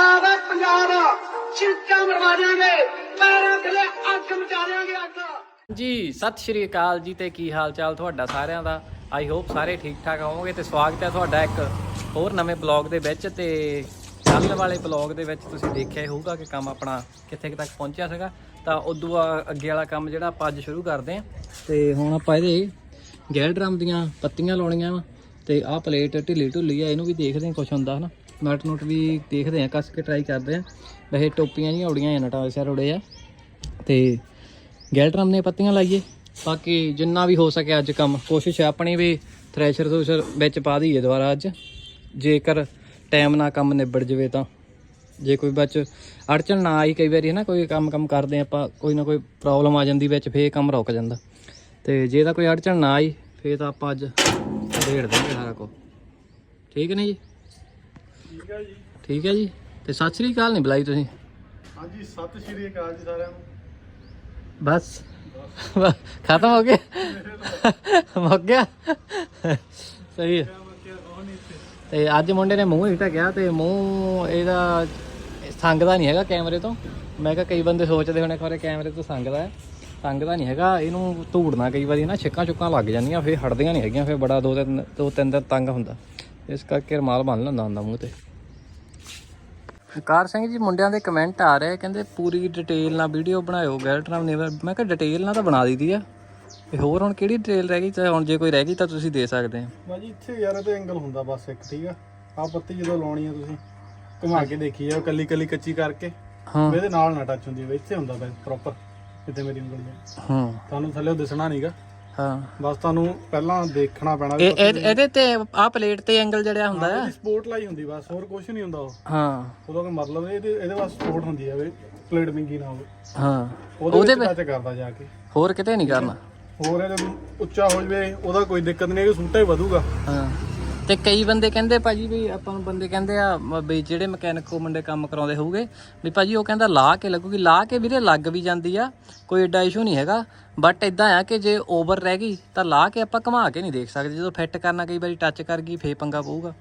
ਪੰਜਾਬ ਹੈ ਪੰਜਾਬ ਚਿੱਕਾ ਮਰਵਾ ਦਿਆਂਗੇ, ਪੈਰਾਂ ਥੱਲੇ ਅੱਗ ਮਚਾ ਦਿਆਂਗੇ ਅੱਗ। ਜੀ, ਸਤਿ ਸ਼੍ਰੀ ਅਕਾਲ ਜੀ ਤੇ ਕੀ ਹਾਲ ਚਾਲ ਤੁਹਾਡਾ ਸਾਰਿਆਂ ਦਾ? ਆਈ ਹੋਪ ਸਾਰੇ ਠੀਕ ਠਾਕ ਹੋਵੋਗੇ ਤੇ ਸਵਾਗਤ ਹੈ ਤੁਹਾਡਾ ਇੱਕ ਹੋਰ ਨਵੇਂ ਬਲੌਗ ਦੇ ਵਿੱਚ ਤੇ ਕੱਲ੍ਹ ਵਾਲੇ ਬਲੌਗ ਦੇ ਵਿੱਚ ਤੁਸੀਂ ਦੇਖਿਆ ਹੋਊਗਾ ਕਿ ਕੰਮ ਆਪਣਾ ਕਿੱਥੇ ਤੱਕ ਪਹੁੰਚਿਆ ਸੀਗਾ। ਤਾਂ ਉਦੋਂ ਆ- ਅੱਗੇ ਵਾਲਾ ਕੰਮ ਜਿਹੜਾ ਆਪਾਂ ਅੱਜ ਸ਼ੁਰੂ ਕਰਦੇ ਹਾਂ। ਤੇ ਹੁਣ ਆਪਾਂ ਇਹਦੇ ਗੈਲ ਡਰਮ ਦੀਆਂ ਪੱਤੀਆਂ ਲਾਉਣੀਆਂ ਵਾ ਤੇ ਆਹ ਪਲੇਟ ਢਿੱਲੀ ਢੁੱਲੀ ਆ, ਇਹਨੂੰ ਵੀ ਦੇਖਦੇ ਹਾਂ ਕੁਛ ਹੁੰਦਾ ਹਨਾ। ਨਟ ਨੁਟ ਵੀ ਦੇਖਦੇ ਹਾਂ, ਕੱਸ ਕੇ ਟਰਾਈ ਕਰਦੇ ਹਾਂ। ਵੈਸੇ ਟੋਪੀਆਂ ਜਿਹੀਆਂ ਉੜੀਆਂ ਆ ਨਟਾਂ ਦੇ ਸਿਰ ਉੜੇ ਆ। ਤੇ ਗੈਲਟਰਮ ਨੇ ਪੱਤੀਆਂ ਲਾਈਏ। ਬਾਕੀ ਜਿੰਨਾ ਵੀ ਹੋ ਸਕੇ ਅੱਜ ਕੰਮ, ਕੋਸ਼ਿਸ਼ ਹੈ ਆਪਣੀ ਵੀ ਥ੍ਰੈਸ਼ਰ ਥੂਸ਼ਰ ਵਿੱਚ ਪਾ ਦਈਏ ਦੁਬਾਰਾ ਅੱਜ। ਜੇਕਰ ਟਾਈਮ ਨਾਲ ਕੰਮ ਨਿਬੜ ਜਵੇ ਤਾਂ। ਜੇ ਕੋਈ ਵਿੱਚ ਅੜਚਣ ਨਾ ਆਈ, ਕਈ ਵਾਰੀ ਹੈ ਨਾ ਕੋਈ ਕੰਮ ਕੰਮ ਕਰਦੇ ਆਪਾਂ, ਕੋਈ ਨਾ ਕੋਈ ਪ੍ਰੋਬਲਮ ਆ ਜਾਂਦੀ ਵਿੱਚ, ਫੇਰ ਕੰਮ ਰੁਕ ਜਾਂਦਾ। ਤੇ ਜੇ ਤਾਂ ਕੋਈ ਅੜਚਣ ਨਾ ਆਈ, ਫੇਰ ਤਾਂ ਆਪਾਂ ਅੱਜ ਢੇੜ ਦਾਂਗੇ ਸਾਰਾ ਕੁਝ ਠੀਕ ਨਹੀਂ ਜੀ? ਠੀਕ ਹੈ ਜੀ। ਠੀਕ ਹੈ ਜੀ। ਤੇ ਸਤਿ ਸ੍ਰੀ ਅਕਾਲ ਨਹੀਂ ਬੁਲਾਈ ਤੁਸੀਂ? ਹਾਂਜੀ ਸਤਿ ਸ਼੍ਰੀ ਅਕਾਲ ਜੀ ਸਾਰਿਆਂ ਨੂੰ। ਬਸ। ਖਤਮ ਹੋ ਗਿਆ? ਮੁੱਕ ਗਿਆ? ਸਹੀ ਹੈ। ਤੇ ਅੱਜ ਮੁੰਡੇ ਨੇ ਮੂੰਹ ਹੀ ਢਕਿਆ ਤੇ ਮੂੰਹ ਇਹਦਾ ਸੰਗਦਾ ਨਹੀਂ ਹੈਗਾ ਕੈਮਰੇ ਤੋਂ। ਮੈਂ ਕਿਹਾ ਕਈ ਬੰਦੇ ਸੋਚਦੇ ਹੋਣੇ ਖਰੇ ਕੈਮਰੇ ਤੋਂ ਸੰਗਦਾ ਹੈ। ਸੰਗਦਾ ਨਹੀਂ ਹੈਗਾ ਇਹਨੂੰ ਧੂੜਨਾ ਕਈ ਵਾਰੀ ਨਾ ਛਿੱਕਾਂ ਛੁੱਕਾਂ ਲੱਗ ਜਾਂਦੀਆਂ ਫੇਰ ਹਟਦੀਆਂ ਨਹੀਂ ਹੈਗੀਆਂ ਫੇਰ ਬੜਾ ਦੋ ਤਿੰਨ ਦੋ ਤਿੰਨ ਦਿਨ ਤੰਗ ਹੁੰਦਾ। ਇਸ ਕਰਕੇ ਰਮਾਲ ਬੰਨ ਲੈਂਦਾ ਹੁੰਦਾ ਮੂੰਹ ਤੇ। ਕਾਰ ਸਿੰਘ ਜੀ ਮੁੰਡਿਆਂ ਦੇ ਕਮੈਂਟ ਆ ਰਹੇ ਕਹਿੰਦੇ ਪੂਰੀ ਡਿਟੇਲ ਨਾਲ ਵੀਡੀਓ ਬਣਾਇਓ ਗੈਲਟਰਾਮ ਨੇਵਰ ਮੈਂ ਕਿਹਾ ਡਿਟੇਲ ਨਾਲ ਤਾਂ ਬਣਾ ਦਈਦੀ ਆ। ਤੇ ਹੋਰ ਹੁਣ ਕਿਹੜੀ ਡਿਟੇਲ ਰਹਿ ਗਈ? ਤੇ ਹੁਣ ਜੇ ਕੋਈ ਰਹਿ ਗਈ ਤਾਂ ਤੁਸੀਂ ਦੇ ਸਕਦੇ ਆ ਬਾਜੀ ਇੱਥੇ ਯਾਰ ਇਹਦੇ ਐਂਗਲ ਹੁੰਦਾ ਬਸ ਇੱਕ ਠੀਕ ਆ? ਆ ਪੱਤੀ ਜਦੋਂ ਲਾਉਣੀ ਆ ਤੁਸੀਂ ਘੁਮਾ ਕੇ ਦੇਖੀ ਜਾ ਕੱਲੀ ਕੱਲੀ ਕੱਚੀ ਕਰਕੇ। ਹਾਂ। ਇਹਦੇ ਨਾਲ ਨਾ ਟੱਚ ਹੁੰਦੀ ਹੋਵੇ ਇੱਥੇ ਹੁੰਦਾ ਬਸ ਪ੍ਰੋਪਰ ਜਿੱਥੇ ਮੇਰੀ ਉਂਗਲੀ ਹਾਂ। ਤੁਹਾਨੂੰ ਥੱਲੇ ਦਿਸਣਾ ਨਹੀਂਗਾ ਹਾਂ। ਬਸ ਤੁਹਾਨੂੰ ਪਹਿਲਾਂ ਦੇਖਣਾ ਪੈਣਾ ਵੀ ਇਹ ਇਹ- ਇਹਦੇ ਤੇ ਆ ਪਲੇਟ ਤੇ ਐਂਗਲ ਜਿਹੜਾ ਹੁੰਦਾ ਆ ਸਪੋਰਟ ਲਾਈ ਹੁੰਦੀ ਬਸ ਹੋਰ ਕੁਝ ਨਹੀਂ ਹੁੰਦਾ ਉਹ। ਹਾਂ। ਉਹਦਾ ਕੋਈ ਮਤਲਬ ਨਹੀਂ, ਇਹਦੇ ਇਹਦੇ ਵਾਸਤੇ ਸਪੋਰਟ ਹੁੰਦੀ ਆ ਵੀ ਪਲੇਟ ਵਿੰਗੀ ਨਾ ਹੋਵੇ। ਹਾਂ। ਉਹਦੇ ਵਿੱਚ ਟੱਚ ਕਰਦਾ ਜਾ ਕੇ। ਹੋਰ ਕਿਤੇ ਨਹੀਂ ਕਰਨਾ। ਹੋਰ ਇਹਦੇ ਉੱਚਾ ਹੋ ਜਵੇ ਉਹਦਾ ਕੋਈ ਦਿੱਕਤ ਨਹੀਂ ਹੈ ਸੂਟਾ ਹੀ ਵਧੂਗਾ। ਹਾਂ। ਤੇ ਕਈ ਬੰਦੇ ਕਹਿੰਦੇ ਭਾਜੀ ਵੀ ਆਪਾਂ ਨੂੰ ਬੰਦੇ ਕਹਿੰਦੇ ਆ ਵੀ ਜਿਹੜੇ ਮਕੈਨਿਕ ਕੋ ਮੁੰਡੇ ਕੰਮ ਕਰਾਉਂਦੇ ਹੋਊਗੇ ਵੀ ਭਾਜੀ ਉਹ ਕਹਿੰਦਾ ਲਾ ਕੇ ਲੱਗੂਗੀ। ਲਾ ਕੇ ਵੀਰੇ ਲੱਗ ਵੀ ਜਾਂਦੀ ਆ ਕੋਈ ਏਡਾ ਇਸ਼ੂ ਨਹੀਂ ਹੈਗਾ। ਬਟ ਇਦਾਂ ਆ ਕਿ ਜੇ ਓਵਰ ਰਹਿ ਗਈ ਤਾਂ ਲਾ ਕੇ ਆਪਾਂ ਘੁਮਾ ਕੇ ਨਹੀਂ ਦੇਖ ਸਕਦੇ। ਜਦੋਂ ਫਿੱਟ ਕਰਨਾ ਕਈ ਵਾਰੀ ਟੱਚ ਕਰ ਗਈ ਫੇ ਪੰਗਾ ਪਊਗਾ।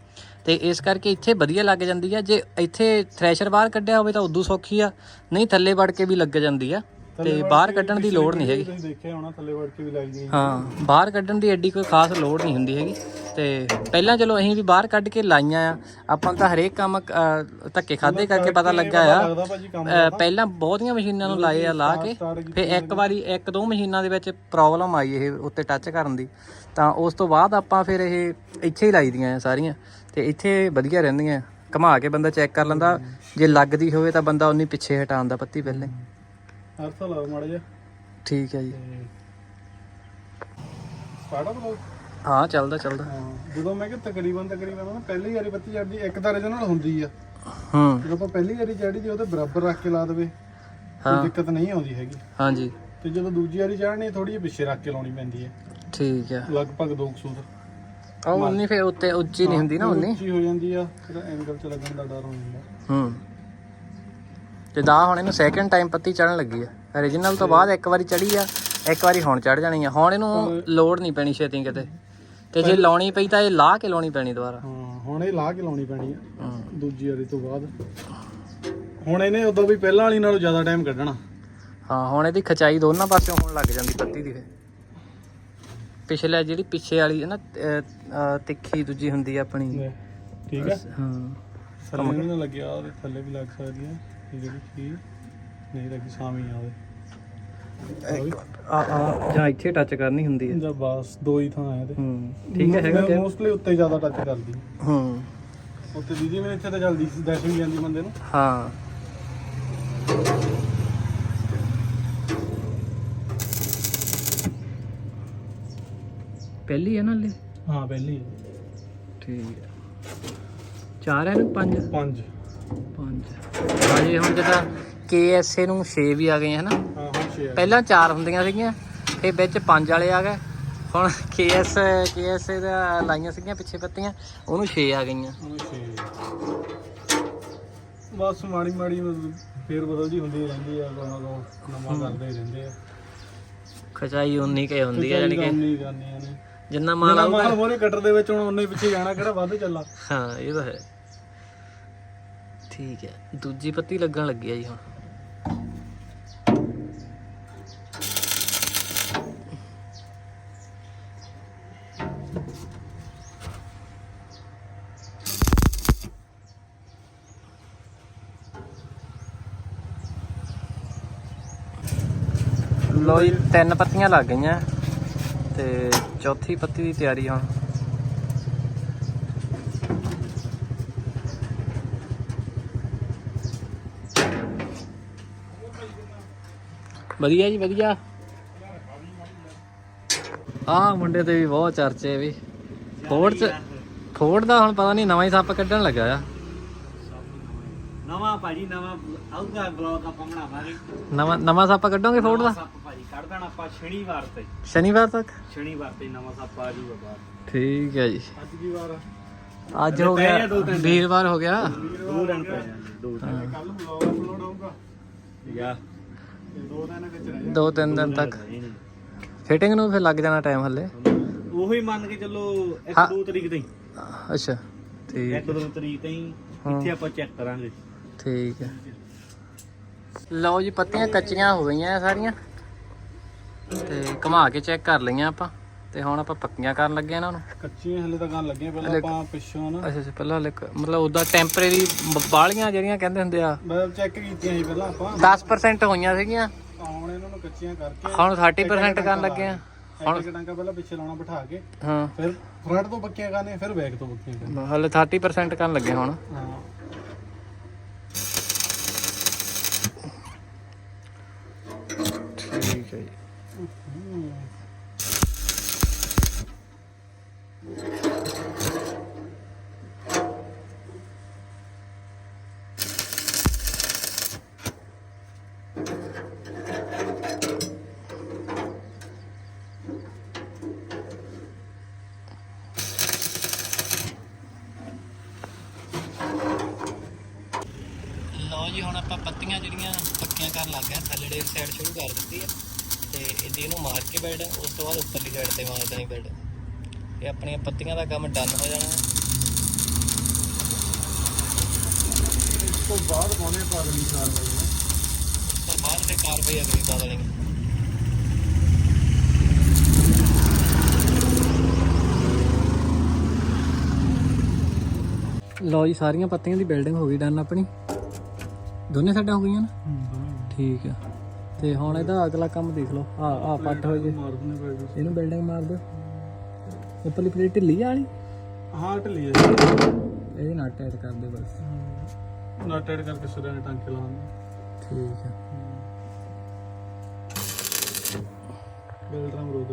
ਤੇ ਇਸ ਕਰਕੇ ਇੱਥੇ ਵਧੀਆ ਲੱਗ ਜਾਂਦੀ ਆ। ਜੇ ਇੱਥੇ ਥ੍ਰੈਸ਼ਰ ਬਾਹਰ ਕੱਢਿਆ ਹੋਵੇ ਤਾਂ ਉਦੋਂ ਸੌਖੀ ਆ। ਨਹੀਂ ਥੱਲੇ ਵੜ ਕੇ ਵੀ ਲੱਗ ਜਾਂਦੀ ਆ। ਤੇ ਬਾਹਰ ਕੱਢਣ ਦੀ ਲੋੜ ਨਹੀਂ ਹੈਗੀ। ਤੁਸੀਂ ਦੇਖਿਆ ਹੋਣਾ ਥੱਲੇ ਵੜ ਕੇ ਵੀ ਲਾਈ ਦੀ ਹਾਂ ਬਾਹਰ ਕੱਢਣ ਦੀ ਐਡੀ ਕੋਈ ਖਾਸ ਲੋੜ ਨਹੀਂ ਹੁੰਦੀ ਹੈਗੀ। ਤੇ ਪਹਿਲਾਂ ਚਲੋ ਅਸੀਂ ਵੀ ਬਾਹਰ ਕੱਢ ਕੇ ਲਾਈਆਂ ਆ। ਆਪਾਂ ਨੂੰ ਤਾਂ ਹਰੇਕ ਕੰਮ ਅ, ਧੱਕੇ ਖਾਦੇ ਕਰਕੇ ਪਤਾ ਲੱਗਾ ਆ। ਲੱਗਦਾ ਭਾਜੀ ਕੰਮ ਅ, ਪਹਿਲਾਂ ਬਹੁਤੀਆਂ ਮਸ਼ੀਨਾਂ ਨੂੰ ਲਾਏ ਆ ਲਾ ਕੇ। ਫਿਰ ਇੱਕ ਵਾਰੀ ਇੱਕ ਦੋ ਮਸ਼ੀਨਾਂ ਦੇ ਵਿੱਚ ਪ੍ਰੋਬਲਮ ਆਈ ਇਹ ਉੱਤੇ ਟੱਚ ਕਰਨ ਦੀ। ਤਾਂ ਉਸ ਤੋਂ ਬਾਅਦ ਆਪਾਂ ਫਿਰ ਇਹ ਇੱਥੇ ਹੀ ਲਾਈ ਦੀਆਂ ਆ ਸਾਰੀਆਂ। ਤੇ ਇੱਥੇ ਵਧੀਆ ਰਹਿੰਦੀਆਂ ਘੁਮਾ ਕੇ ਬੰਦਾ ਚੈੱਕ ਕਰ ਲੈਂਦਾ। ਜੇ ਲੱਗਦੀ ਹੋਵੇ ਤਾਂ ਬੰਦਾ ਉਨੀ ਪਿੱਛੇ ਹਟਾਉਂਦਾ ਪੱਤੀ ਪਹਿਲੇ। ਅਰਥ ਲਾਓ ਮਾੜਾ ਜਿਹਾ। ਠੀਕ ਹੈ ਜੀ। ਪਾੜਾ ਬਲੋ ਹਾਂ ਚੱਲਦਾ ਚੱਲਦਾ। ਜਦੋਂ ਮੈਂ ਕਿ ਤਕਰੀਬਨ ਤਕਰੀਬਨ ਨਾ ਪਹਿਲੀ ਵਾਰੀ ਬੱਤੀ ਚੜਦੀ ਇੱਕ ਤਾਂ ਇਹਦੇ ਨਾਲ ਹੁੰਦੀ ਆ। ਹੂੰ। ਜਦੋਂ ਆਪਾਂ ਪਹਿਲੀ ਵਾਰੀ ਚੜੀ ਜੇ ਉਹਦੇ ਬਰਾਬਰ ਰੱਖ ਕੇ ਲਾ ਦੇਵੇ ਕੋਈ ਦਿੱਕਤ ਨਹੀਂ ਆਉਂਦੀ ਹੈਗੀ। ਹਾਂਜੀ। ਤੇ ਜਦੋਂ ਦੂਜੀ ਵਾਰੀ ਚੜਨੀ ਥੋੜੀ ਜਿਹੀ ਪਿੱਛੇ ਰੱਖ ਕੇ ਲਾਉਣੀ ਪੈਂਦੀ ਹੈ। ਠੀਕ ਹੈ ਲਗਭਗ 2 ਸੂਤ। ਉਹ ਉਨੀ ਫਿਰ ਉੱਤੇ ਉੱਚੀ ਨਹੀਂ ਹੁੰਦੀ ਨਾ ਉਨੀ? ਉੱਚੀ ਹੋ ਜਾਂਦੀ ਆ ਫਿਰ ਐਂਗਲ ਚ ਲੱਗਣ ਦਾ ਡਰ ਹੋ ਜਾਂਦਾ ਹੂੰ। ਤੇ ਦਾ ਹੁਣ ਇਹਨੂੰ ਸੈਕਿੰਡ ਟਾਈਮ ਪੱਤੀ ਚੜਨ ਲੱਗੀ ਆ। origignal ਤੋਂ ਬਾਅਦ ਇੱਕ ਵਾਰੀ ਚੜੀ ਆ ਇੱਕ ਵਾਰੀ ਹੁਣ ਚੜ ਜਾਣੀ ਆ। ਹੁਣ ਇਹਨੂੰ ਲੋਡ ਨਹੀਂ ਪੈਣੀ ਛੇਤੀ ਕਿਤੇ। ਤੇ ਜੇ ਲਾਉਣੀ ਪਈ ਤਾਂ ਇਹ ਲਾ ਕੇ ਲਾਉਣੀ ਪੈਣੀ ਦੁਬਾਰਾ। ਹਾਂ ਹੁਣ ਇਹ ਲਾ ਕੇ ਲਾਉਣੀ ਪੈਣੀ ਆ। ਹੂੰ। ਦੂਜੀ ਵਾਰੀ ਤੋਂ ਬਾਅਦ। ਹੁਣ ਇਹਨੇ ਉਦੋਂ ਵੀ ਪਹਿਲਾਂ ਵਾਲੀ ਨਾਲੋਂ ਜ਼ਿਆਦਾ ਟਾਈਮ ਕੱਢਣਾ। ਹਾਂ ਹੁਣ ਇਹਦੀ ਖਚਾਈ ਦੋਨਾਂ ਪਾਸਿਓਂ ਹੋਣ ਲੱਗ ਜਾਂਦੀ ਪੱਤੀ ਦੀ ਪਿਛਲੇ ਜਿਹੜੀ ਪਿੱਛੇ ਵਾਲੀ ਹੈ ਨਾ ਤਿੱਖੀ ਦੂਜੀ ਹੁੰਦੀ ਆ ਆਪਣੀ। ਠੀਕ ਆ? ਹਾਂ। ਥੱਲੇ ਵੀ ਨਾ ਲੱਗਿਆ ਉਹਦੇ ਥੱਲੇ ਵੀ ਲੱਗ ਸਕਦੀ ਇਹ ਜਿਹੜੀ ਚੀਜ਼ ਨਹੀਂ ਲੱਗੀ ਸਾਵੀਂ ਆ ਉਹਦੇ। ਆ ਆ ਜਾਂ ਇੱਥੇ ਟੱਚ ਕਰਨੀ ਹੁੰਦੀ ਹੈ। ਜਾਂ ਬਸ ਦੋ ਹੀ ਥਾਂ ਆ ਇਹਦੇ। ਹੂੰ ਠੀਕ ਹੈ ਹੈਗਾ ਕਿ ਮੋਸਟਲੀ ਉੱਤੇ ਜ਼ਿਆਦਾ ਟੱਚ ਕਰਦੀ। ਹੂੰ। ਉੱਤੇ ਦੀਦੀ ਮੇਰੇ ਇੱਥੇ ਤਾਂ ਜਲਦੀ ਦਸ਼ ਵੀ ਜਾਂਦੀ ਬੰਦੇ ਨੂੰ। ਹਾਂ। ਪਹਿਲੀ ਹੈ ਨਾ ਲੈ ਹਾਂ ਪਹਿਲੀ ਠੀਕ ਹੈ। ਚਾਰ ਹੈ ਨਾ ਪੰਜ? ਪੰਜ। ਪੰਜ। ਹਾਂਜੀ ਹੁਣ ਜਿੱਦਾਂ KSA ਨੂੰ 6 ਵੀ ਆ ਗਏ ਹਨਾ ਹਾਂ ਪਹਿਲਾਂ ਚਾਰ ਹੁੰਦੀਆਂ ਸੀਗੀਆਂ ਤੇ ਵਿੱਚ ਪੰਜ ਵਾਲੇ ਆ ਗਏ। ਹੁਣ KS KSA ਦਾ ਲਾਈਆਂ ਸੀਗੀਆਂ ਪਿੱਛੇ ਪੱਤੀਆਂ ਉਹਨੂੰ 6 ਆ ਗਈਆਂ। ਬਸ ਮਾੜੀ ਮਾੜੀ ਫੇਰ ਬਦਲ ਜੀ ਹੁੰਦੀ ਰਹਿੰਦੀ ਆ ਕੋਈ ਨਾ ਕੋਈ ਨਵਾਂ ਕਰਦੇ ਰਹਿੰਦੇ ਆ। ਖਚਾਈ ਉਨੀ ਕੇ ਹੁੰਦੀ ਹੈ ਜਾਨੀ ਕਿ ਜਿੰਨਾ ਮਾਲ ਆਊਗਾ। ਮਾਲ ਮੋਰੇ ਕਟਰ ਦੇ ਵਿੱਚ ਹੁਣ ਉਹਨੇ ਪਿੱਛੇ ਜਾਣਾ ਕਿਹੜਾ ਵੱਧ ਚੱਲਾ ਹਾਂ ਇਹ ਤਾਂ ਹੈ। ਠੀਕ ਹੈ ਦੂਜੀ ਪੱਤੀ ਲੱਗਣ ਲੱਗੀ ਆ ਜੀ ਹੁਣ। ਲੋ ਜੀ ਤਿੰਨ ਪੱਤੀਆਂ ਲੱਗ ਗਈਆਂ ਤੇ ਚੌਥੀ ਪੱਤੀ ਦੀ ਤਿਆਰੀ ਹੁਣ। ਵਧੀਆ ਜੀ ਵਧੀਆ। ਆਹ ਮੁੰਡੇ ਤੇ ਵੀ ਬਹੁਤ ਚਰਚੇ ਵੀ। ਫੋਰਡ ਚ ਫੋਰਡ ਦਾ ਹੁਣ ਪਤਾ ਨਹੀਂ ਨਵਾਂ ਹੀ ਸੱਪ ਕੱਢਣ ਲੱਗਾ ਆ। ਨਵਾਂ ਭਾਜੀ ਨਵਾਂ ਆਊਗਾ ਬਲੌਗ ਆਪਾਂ ਬਣਾਵਾਂਗੇ। ਨਵਾਂ ਨਵਾਂ ਸੱਪ ਕੱਢੋਗੇ ਫੋਰਡ ਦਾ? ਦੇਣਾ ਆਪਾਂ ਸ਼ਨੀਵਾਰ ਤੇ। ਸ਼ਨੀਵਾਰ ਤੱਕ? ਸ਼ਨੀਵਾਰ ਤੇ ਨਵਾਂ ਸੱਪ ਆ ਜਾਊਗਾ ਬਾਹਰ। ਠੀਕ ਹੈ ਜੀ। ਅੱਜ ਕੀ ਵਾਰ ਆ? ਅੱਜ ਹੋ ਗਿਆ ਦਿਨ। ਵੀਰਵਾਰ ਹੋ ਗਿਆ। ਦੋ ਦਿਨ ਪੈ ਜਾਂਦੇ ਦੋ ਦਿਨ। ਕੱਲ ਬਲੌਗ ਅਪਲੋਡ ਹੋਊਗਾ। ਯਾ। ਤੇ ਦੋ ਦਿਨ ਵਿੱਚ ਰਹਿ ਦੋ ਤਿੰਨ ਦਿਨ ਤੱਕ। ਫਿਟਿੰਗ ਨੂੰ ਫਿਰ ਲੱਗ ਜਾਣਾ ਟਾਈਮ ਹੱਲੇ। ਉਹੀ ਮੰਨ ਕੇ ਚੱਲੋ ਹਾਂ। 1 2 ਤਰੀਕ ਤਾਈਂ। ਅੱਛਾ। ਠੀਕ 1 2 ਤਰੀਕ ਤਾਈਂ। ਇੱਥੇ ਆਪਾਂ ਚੈੱਕ ਕਰਾਂਗੇ। ਠੀਕ ਹੈ। ਲਓ ਜੀ ਪੱਤੀਆਂ ਕੱਚੀਆਂ ਹੋ ਗਈਆਂ ਸਾਰੀਆਂ। ਤੇ ਘੁਮਾ ਕੇ ਚੈੱਕ ਕਰ ਲਈਆਂ ਆਪਾਂ ਤੇ ਹੁਣ ਆਪਾਂ ਪੱਕੀਆਂ ਕਰਨ ਲੱਗੇ ਇਹਨਾਂ ਨੂੰ। ਕੱਚੀਆਂ ਹਲੇ ਤਾਂ ਗਾਣ ਲੱਗੀਆਂ ਪਹਿਲਾਂ ਹਲੇ- ਆਪਾਂ ਪਿੱਛੋਂ ਨਾ ਅੱਛਾ ਅੱਛਾ ਪਹਿਲਾਂ ਹਲੇ ਕ- ਮਤਲਬ ਉਹਦਾ ਟੈਂਪਰੇਰੀ ਬਾਲੀਆਂ ਜਿਹੜੀਆਂ ਕਹਿੰਦੇ ਹੁੰਦੇ ਆ। ਮੈਂ ਚੈੱਕ ਕੀਤੀਆਂ ਸੀ ਪਹਿਲਾਂ ਆਪਾਂ। 10% ਹੋਈਆਂ ਸੀਗੀਆਂ। ਹੁਣ ਇਹਨਾਂ ਨੂੰ ਕੱਚੀਆਂ ਕਰਕੇ ਹੁਣ 30% ਕਰਨ ਲੱਗੇ ਆ ਹੁਣ ਇੱਕ ਡੰਗਾ ਪਹਿਲਾਂ ਪਿੱਛੇ ਲਾਉਣਾ ਬਿਠਾ ਕੇ ਹਾਂ। ਫਿਰ ਫਰੰਟ ਤੋਂ ਪੱਕੀਆਂ ਕਰਨੇ ਫਿਰ ਬੈਕ ਤੋਂ ਪੱਕੀਆਂ ਕਰਨੇ ਹਲੇ 30% ਕਰਨ ਲੱਗੇ ਹੁਣ। ਹਾਂ ਠੀਕ ਹੈ ਜੀ ਹੂੰ। ਲਓ ਜੀ ਹੁਣ ਪੱਤੀਆਂ ਜਿਹੜੀਆਂ ਪੱਕੀਆਂ ਕਰਨ ਲੱਗ ਗਏ ਥੱਲੜੇ ਸਾਈਡ ਸ਼ੁਰੂ ਕਰ ਦਿੱਤੀ ਆ ਤੇ ਇਹਦੀ ਇਹਨੂੰ ਮਾਰ ਕੇ ਬੈਡ ਉਸ ਤੋਂ ਬਾਅਦ ਉੱਪਰਲੀ ਸਾਈਡ ਤੇ ਮਾਰ ਦੇਣੀ ਬੈਡ ਇਹ ਆਪਣੀਆਂ ਪੱਤੀਆਂ ਦਾ ਕੰਮ ਡਨ ਹੋ ਜਾਣਾ। ਇਸ ਤੋਂ ਬਾਅਦ ਪਾਉਣੇ ਪਾ ਦੇਣੀ ਵਜੇ ਉਸ ਤੋਂ ਬਾਅਦ ਤੇ ਕਾਰਵਾਈ ਅਗਲੀ ਬਦਲਣੀ ਲਓ ਜੀ ਸਾਰੀਆਂ ਪੱਤੀਆਂ ਦੀ ਬਿਲਡਿੰਗ ਹੋ ਗਈ ਡਨ ਆਪਣੀ। ਦੋਨੇ ਸਾਈਡਾਂ ਹੋ ਗਈਆਂ ਨਾ? ਠੀਕ ਆ। ਤੇ ਹੁਣ ਇਹਦਾ ਅਗਲਾ ਕੰਮ ਦੇਖ ਲਓ। ਆ ਆ ਪੱਟ ਹੋ ਜੇ। ਇਹਨੂੰ ਬਿਲਡਿੰਗ ਮਾਰ ਦਿਓ। ਉੱਪਰਲੀ ਪਲੇਟ ਢਿੱਲੀ ਆ ਵਾਲੀ? ਹਾਂ ਢਲੀ ਹੈ ਇਹ ਨਾ ਟਾਈਟ ਕਰ ਦਿਓ ਬਸ। ਨਾ ਟੈਡ ਕਰਕੇ ਸਿਰਾਂ ਦੇ ਟਾਂਕੇ ਲਾਉਣੇ ਠੀਕ ਆ। ਬਿਲਡਰਾਂ ਮਰੋਦ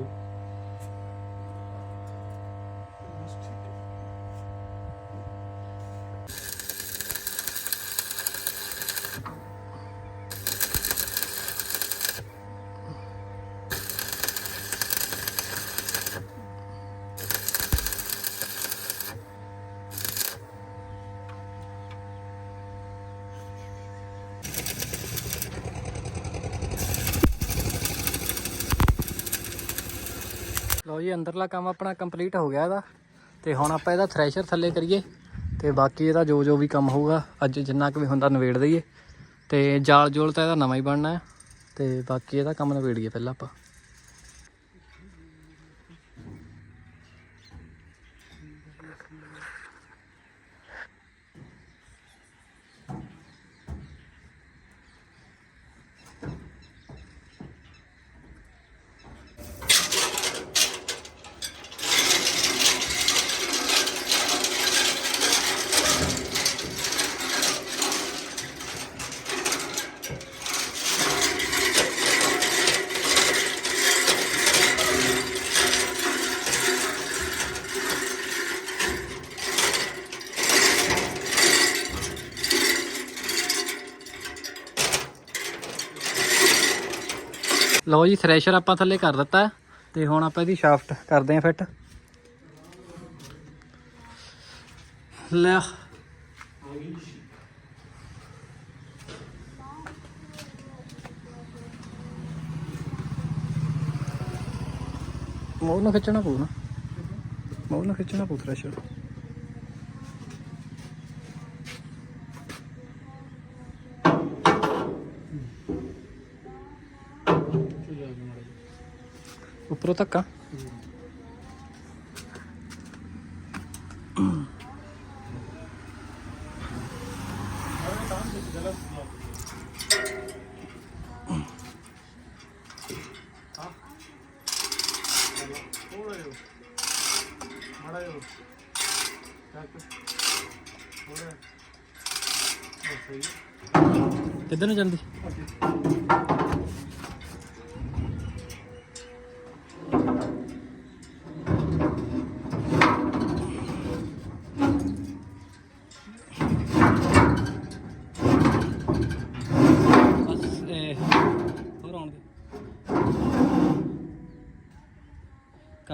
ਲਓ ਜੀ, ਅੰਦਰਲਾ ਕੰਮ ਆਪਣਾ ਕੰਪਲੀਟ ਹੋ ਗਿਆ ਇਹਦਾ। ਤੇ ਹੁਣ ਆਪਾਂ ਇਹਦਾ ਥ੍ਰੈਸ਼ਰ ਥੱਲੇ ਕਰੀਏ, ਤੇ ਬਾਕੀ ਇਹਦਾ ਜੋ ਜੋ ਵੀ ਕੰਮ ਹੋਊਗਾ, ਅੱਜ ਜਿੰਨਾ ਕੁ ਵੀ ਹੁੰਦਾ ਨਵੇੜ ਦਈਏ। ਤੇ ਜਾਲ ਜੋਲ ਤਾਂ ਇਹਦਾ ਨਵਾਂ ਹੀ ਬਣਨਾ ਹੈ, ਤੇ ਬਾਕੀ ਇਹਦਾ ਕੰਮ ਨਵੇੜੀਏ ਪਹਿਲਾਂ ਆਪਾਂ। ਲਓ ਜੀ ਥ੍ਰੈਸ਼ਰ ਆਪਾਂ ਥੱਲੇ ਕਰ ਦਿੱਤਾ ਹੈ ਤੇ ਹੁਣ ਆਪਾਂ ਇਹਦੀ ਸ਼ਾਫਟ ਕਰਦੇ ਹਾਂ ਫਿੱਟ। ਲੈ ਮੋੜ ਨੂੰ ਖਿੱਚਣਾ ਪਊ ਨਾ। ਮੋੜ ਨੂੰ ਖਿੱਚਣਾ ਪਊ ਥ੍ਰੈਸ਼ਰ। ਉੱਪਰੋਂ ਧੱਕਾ ਥੋੜਾ ਜਿਹਾ ਮਾੜਾ ਜਿਹਾ ਚੱਕ ਥੋੜਾ ਬਸ ਸਹੀ ਕਿੱਧਰ ਨੂੰ ਜਾਂਦੀ ਬਸ ਇਹ ਹੋਰ ਆਉਣ ਦੇ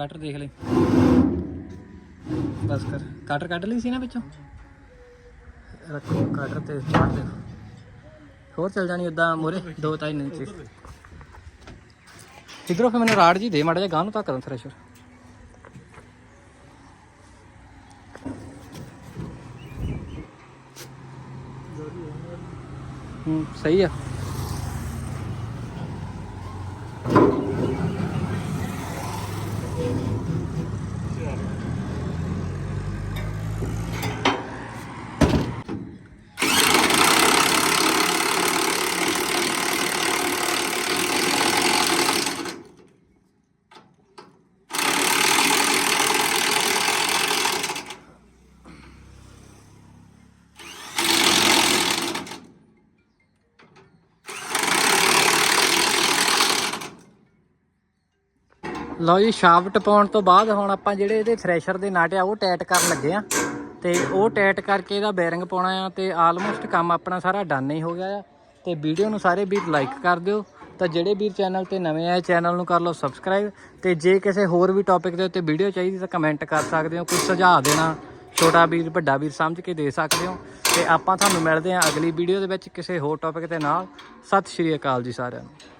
ਕਾਟਰ ਦੇਖ ਲੈ ਬਸ ਕਰ। ਕਾਟਰ ਕੱਢ ਲਈ ਸੀ ਨਾ ਵਿੱਚੋਂ ਰੱਖੋ ਕਾਟਰ ਤੇ ਚਾੜ ਦੇ ਹੋਰ ਚੱਲ ਜਾਣੀ ਉਦਾਂ ਮੋਰੇ, ਦੋ ਤਾਈ ਇੰਚ ਇਧਰੋਂ ਫਿਰ ਮੈਨੂੰ ਰਾੜ ਜੀ ਦੇ, ਮਾੜਾ ਜਿਹਾ ਗਾਂ ਨੂੰ ਧੱਕ ਦਾਂ ਥ੍ਰੈਸ਼ਰ। ਹੂੰ, ਸਹੀ ਆ। ਲਓ ਜੀ, ਸ਼ਾਫਟ ਪਾਉਣ ਤੋਂ ਬਾਅਦ ਹੁਣ ਆਪਾਂ ਜਿਹੜੇ ਇਹਦੇ ਥ੍ਰੈਸ਼ਰ ਦੇ ਨਟ ਆ, ਉਹ ਟਾਈਟ ਕਰਨ ਲੱਗੇ ਆ। ਤੇ ਉਹ ਟਾਈਟ ਕਰਕੇ ਇਹਦਾ ਬੈਰਿੰਗ ਪਾਉਣਾ ਆ ਤੇ ਆਲਮੋਸਟ ਕੰਮ ਆਪਣਾ ਸਾਰਾ ਡਨ ਹੀ ਹੋ ਗਿਆ ਆ। ਤੇ ਵੀਡੀਓ ਨੂੰ ਸਾਰੇ ਵੀਰ ਲਾਈਕ ਕਰ ਦਿਓ। ਤਾਂ ਜਿਹੜੇ ਵੀਰ ਚੈਨਲ ਤੇ ਨਵੇਂ ਆਏ ਚੈਨਲ ਨੂੰ ਕਰ ਲਓ ਸਬਸਕ੍ਰਾਈਬ ਤੇ ਜੇ ਕਿਸੇ ਹੋਰ ਵੀ ਟੌਪਿਕ ਦੇ ਉੱਤੇ ਵੀਡੀਓ ਚਾਹੀਦੀ ਤਾਂ ਕਮੈਂਟ ਕਰ ਸਕਦੇ ਹੋ, ਕੁਝ ਸੁਝਾਅ ਦੇਣਾ ਛੋਟਾ ਵੀਰ, ਵੱਡਾ ਵੀਰ ਸਮਝ ਕੇ ਦੇ ਸਕਦੇ ਹੋ। ਤੇ ਆਪਾਂ ਤੁਹਾਨੂੰ ਮਿਲਦੇ ਹਾਂ ਅਗਲੀ ਵੀਡੀਓ ਦੇ ਵਿੱਚ ਕਿਸੇ ਹੋਰ ਟੌਪਿਕ ਦੇ ਨਾਲ। ਸਤਿ ਸ਼੍ਰੀ ਅਕਾਲ ਜੀ ਸਾਰਿਆਂ ਨੂੰ।